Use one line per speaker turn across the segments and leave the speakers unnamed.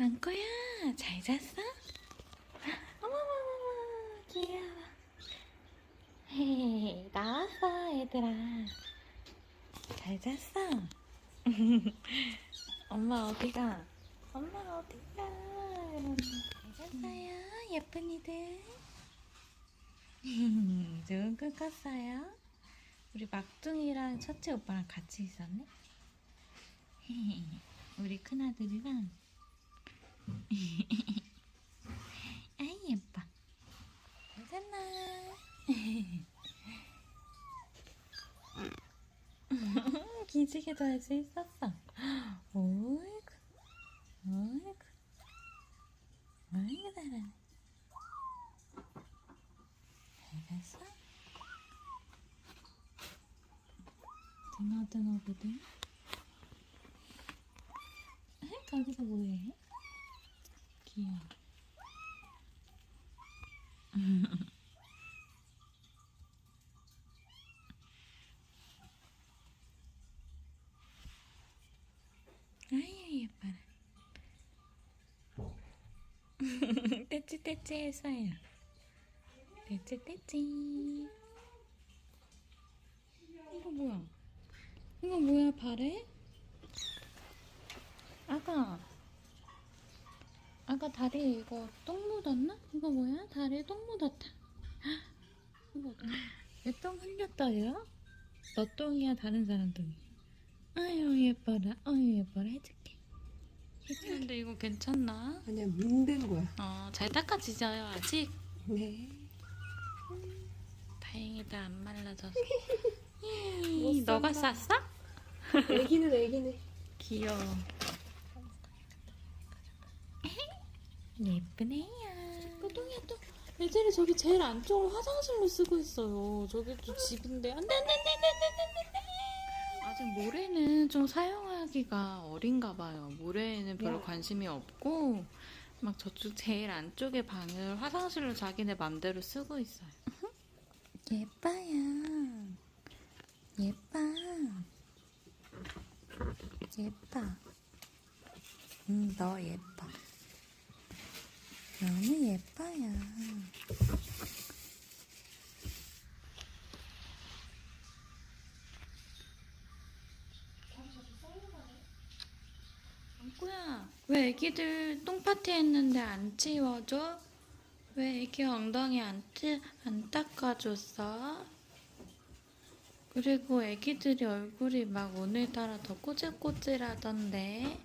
안거야 잘 잤어? 어머머머머 귀여워 헤헤 나왔어 얘들아 잘 잤어? 엄마 어디가? 엄마 어디가? 잘 잤어요 예쁜 이들 좋은 꿈 꿨어요? 우리 막둥이랑 첫째 오빠랑 같이 있었네? 우리 큰아들이랑 아이 예뻐 괜찮나 기지개도 할수 있었어 오이구 오이구 오이구 잘하네 잘 갔어? 드나드나거든 거기서 뭐해? 귀여워. 아유 예뻐라. 떼찌 떼찌 했어요. 떼찌 떼찌. 이거 뭐야? 이거 뭐야 발에? 아가. 아까 다리에 이거 똥 묻었나? 이거 뭐야? 다리에 똥 묻었다. 헉, 이거 왜똥 흘렸다, 얘야? 너 똥이야, 다른 사람 똥이. 아유, 예뻐라. 아유, 예뻐라. 해줄게. 해줄게. 근데 이거 괜찮나?
아니야 문댄 거야.
어, 잘 닦아지져요, 아직?
네.
다행이다, 안 말라져서.
못
이, 너가. 쌌어?
애기는 애기네.
귀여워. 예쁘네요. 똥이야 또. 애들이 저기 제일 안쪽을 화장실로 쓰고 있어요. 저기도 집인데 안돼 안돼 안돼 안돼 안돼 아직 모래는 좀 사용하기가 어린가 봐요. 모래에는 별로
야.
관심이 없고 막 저쪽 제일 안쪽의 방을 화장실로 자기네 맘대로 쓰고 있어요. 예뻐요. 예뻐. 예뻐. 음, 너 예뻐. 너무 예뻐요. 안꾸야, 왜 애기들 똥파티 했는데 안 치워줘? 왜 애기 엉덩이 안, 찌, 안 닦아줬어? 그리고 애기들이 얼굴이 막 오늘따라 더 꼬질꼬질하던데.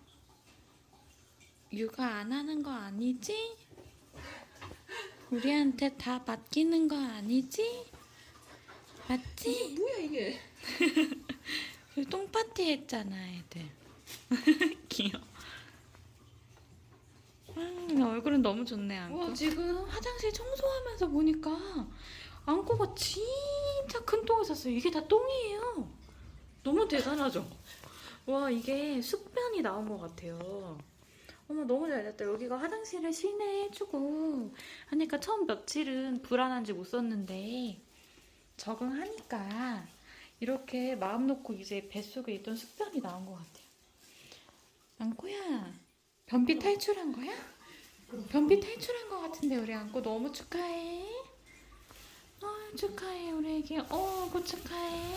육아 안 하는 거 아니지? 우리한테 다 맡기는 거 아니지? 맞지?
뭐야 이게?
그 똥파티 했잖아, 애들. 귀여워. 음, 얼굴은 너무 좋네, 안고. 와, 지금 화장실 청소하면서 보니까 안고가 진짜 큰 똥을 쌌어요. 이게 다 똥이에요. 너무 대단하죠? 와, 이게 숙변이 나온 것 같아요. 어머, 너무 잘 됐다. 여기가 화장실을 실내 해주고 하니까 처음 며칠은 불안한지 못 썼는데 적응하니까 이렇게 마음 놓고 이제 뱃속에 있던 숙변이 나온 것 같아요. 안고야, 변비 탈출한 거야? 변비 탈출한 것 같은데 우리 안고 너무 축하해. 어, 축하해 우리 애기. 어, 그 축하해.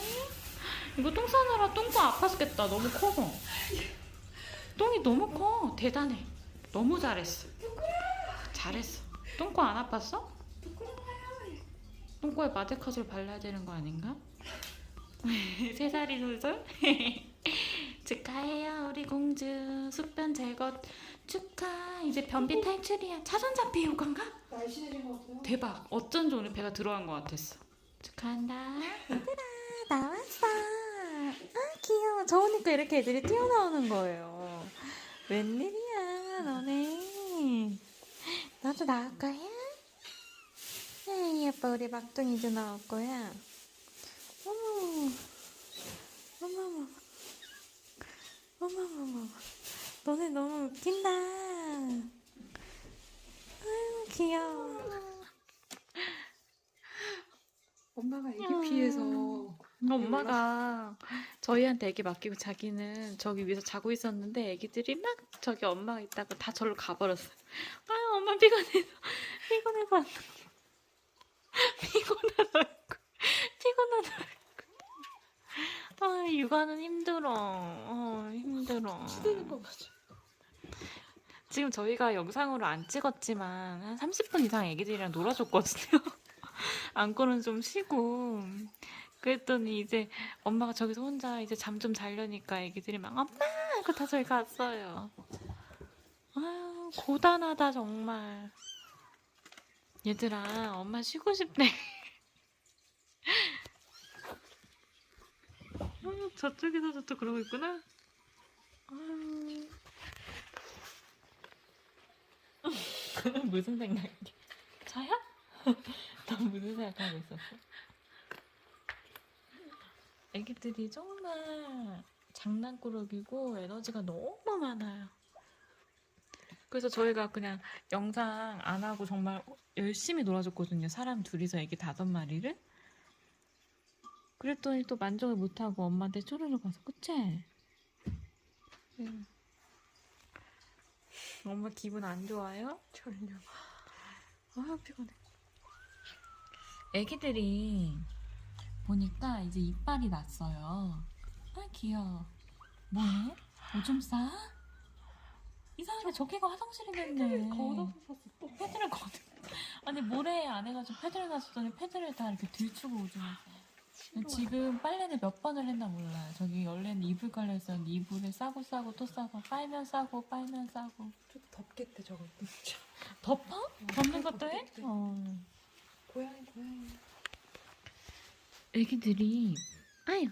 이거 똥 싸느라 똥꼬 아팠겠다. 너무 커서. 똥이 너무 커. 대단해. 너무 잘했어. 잘했어. 똥꼬 안 아팠어? 똥꼬에 마데카솔 발라야 되는 거 아닌가? 세 살이 솔솔? 축하해요 우리 공주 숙변 제거 축하 이제 변비 탈출이야 차선 잡히 요건가?
날씬해진 것 같아요.
대박 어쩐지 오늘 배가 들어간 것 같았어 축하한다 얘들아 나왔어 아 귀여워 저으니까 이렇게 애들이 튀어나오는 거예요 웬일이야 너네? 너도 나올 거야? 에이 예뻐. 우리 막둥이도 나올 거야. 어머 어머머머 어머머머. 너네 너무 웃긴다. 아유 귀여워.
엄마가 애기
야.
피해서
엄마가 저희한테 애기 맡기고 자기는 저기 위에서 자고 있었는데 애기들이 막 저기 엄마가 있다가 다 절로 가버렸어요. 아유 엄마 피곤해서 피곤해서 안 나가. 피곤한 얼굴. 아 육아는 힘들어. 어 힘들어.
치대는 거 맞아.
지금 저희가 영상으로 안 찍었지만 한 30분 이상 애기들이랑 놀아줬거든요. 안고는 좀 쉬고 그랬더니 이제 엄마가 저기서 혼자 이제 잠 좀 자려니까 애기들이 막 엄마 하고 다 저기 갔어요. 아유 고단하다 정말. 얘들아 엄마 쉬고 싶네. 아유, 저쪽에서도 또 그러고 있구나. 아유. 무슨 생각이야? 저요? 너 무슨 생각하고 있었어? 애기들이 정말 장난꾸러기고 에너지가 너무 많아요. 그래서 저희가 그냥 영상 안 하고 정말 열심히 놀아줬거든요. 사람 둘이서 애기 다섯 마리를. 그랬더니 또 만족을 못하고 엄마한테 쪼르르 가서 그치? 응. 엄마 기분 안 좋아요?
전혀.
아 피곤해. 애기들이 보니까 이제 이빨이 났어요. 아 귀여워. 뭐해? 오줌 싸? 이상하게 저기가 화장실이 됐네.
걷어봤어 또.
패드를 걷어. 아니 모래 안 해가지고 패드를 놨더니 패드를 다 이렇게 들추고 오줌을 싸. 지금 빨래를 몇 번을 했나 몰라요. 저기 원래는 이불 깔려 있었는데 이불에 싸고 싸고 또 싸고 빨면 싸고 빨면 싸고
좀 덥겠대 저거.
덮어? 덮는 것도 해?
덥겠대.
어.
고양이 고양이.
애기들이 아유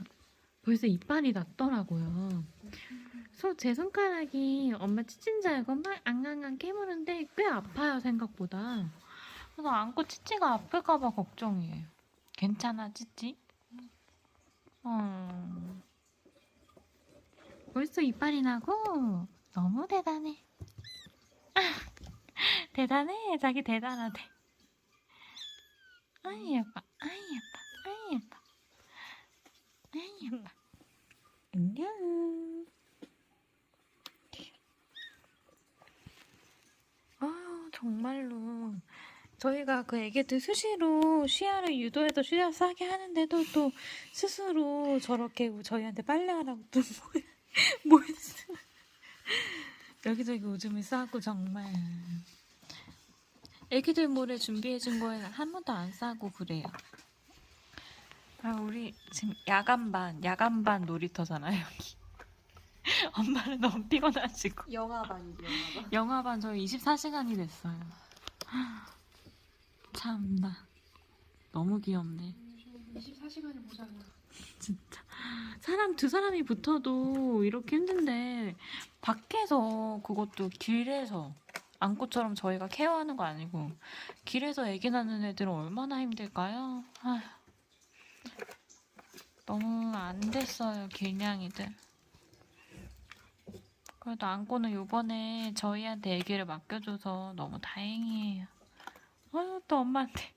벌써 이빨이 났더라고요. 소, 제 손가락이 엄마 치친 줄 알고 막 앙앙앙 깨무는데 꽤 아파요 생각보다. 그래서 안고 치치가 아플까봐 걱정이에요. 괜찮아 치치? 어. 벌써 이빨이 나고 너무 대단해. 아, 대단해 자기 대단하대. 아이 예뻐 아이 예뻐 아이 예뻐 안녕 아 정말로. 저희가 그 애기들 수시로 쉬야를 유도해서 쉬야 싸게 하는데도 또 스스로 저렇게 저희한테 빨래하라고 또뭐 했어 여기저기 오줌을 싸고 정말. 애기들 모래 준비해준 거에는 한 번도 안 싸고 그래요. 아, 우리 지금 야간반, 야간반 놀이터잖아요, 여기. 엄마는 너무 피곤하시고.
영화반이지 영화반.
영화반 저희 24시간이 됐어요. 참나. 너무 귀엽네.
24시간을 모자라.
진짜. 사람 두 사람이 붙어도 이렇게 힘든데, 밖에서 그것도 길에서, 안고처럼 저희가 케어하는 거 아니고, 길에서 애기 낳는 애들은 얼마나 힘들까요? 아휴. 너무 안 됐어요, 길냥이들. 그래도 안고는 요번에 저희한테 애기를 맡겨줘서 너무 다행이에요. 아유, 또 엄마한테.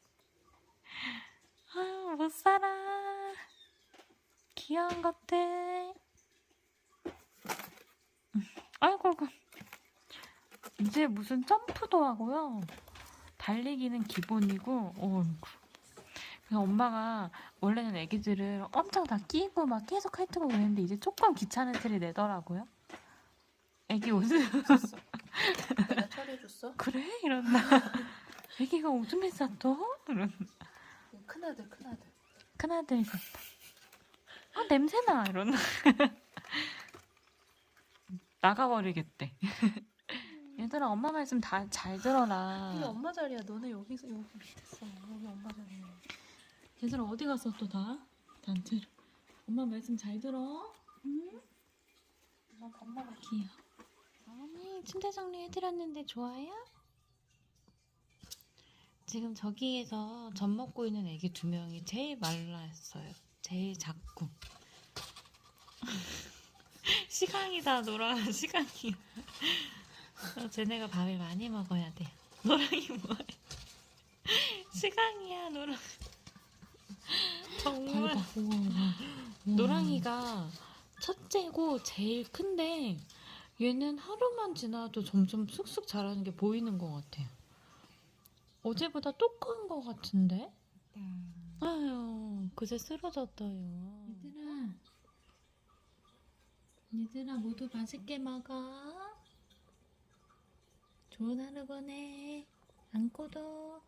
아유, 못 살아. 귀여운 것들. 아이고, 아이고. 이제 무슨 점프도 하고요. 달리기는 기본이고, 어이구. 엄마가 원래는 애기들을 엄청 다 끼고 막 계속 핥고 그랬는데 이제 조금 귀찮은 틀이 내더라고요. 애기 옷을
내가 처리해줬어?
그래 이런다. 애기가 오줌에 쌌어? 이런.
큰아들 큰아들.
큰아들이 쌌다. 아 냄새나 이런. 나가버리겠대. 얘들아 엄마 말씀 다 잘 들어라.
이게 엄마 자리야. 너네 여기서 여기 밑에서 여기 엄마 자리야.
얘들아 어디 갔어 또 다? 단체로. 엄마 말씀 잘 들어. 응?
엄마 밥 먹어.
귀여워. 어머니 침대 정리해드렸는데 좋아요? 지금 저기에서 젖 먹고 있는 애기 두 명이 제일 말랐어요. 제일 작고. 놀아 시간이야. 어, 쟤네가 밥을 많이 먹어야 돼. 노랑이 뭐해? 시간이야 노랑. 정말.
우와, 우와.
노랑이가 첫째고 제일 큰데 얘는 하루만 지나도 점점 쑥쑥 자라는 게 보이는 것 같아요. 어제보다 또 큰 것 같은데? 아유, 그새 쓰러졌어요. 얘들아, 얘들아 모두 맛있게 먹어. 좋은 하루 보내. 안고도.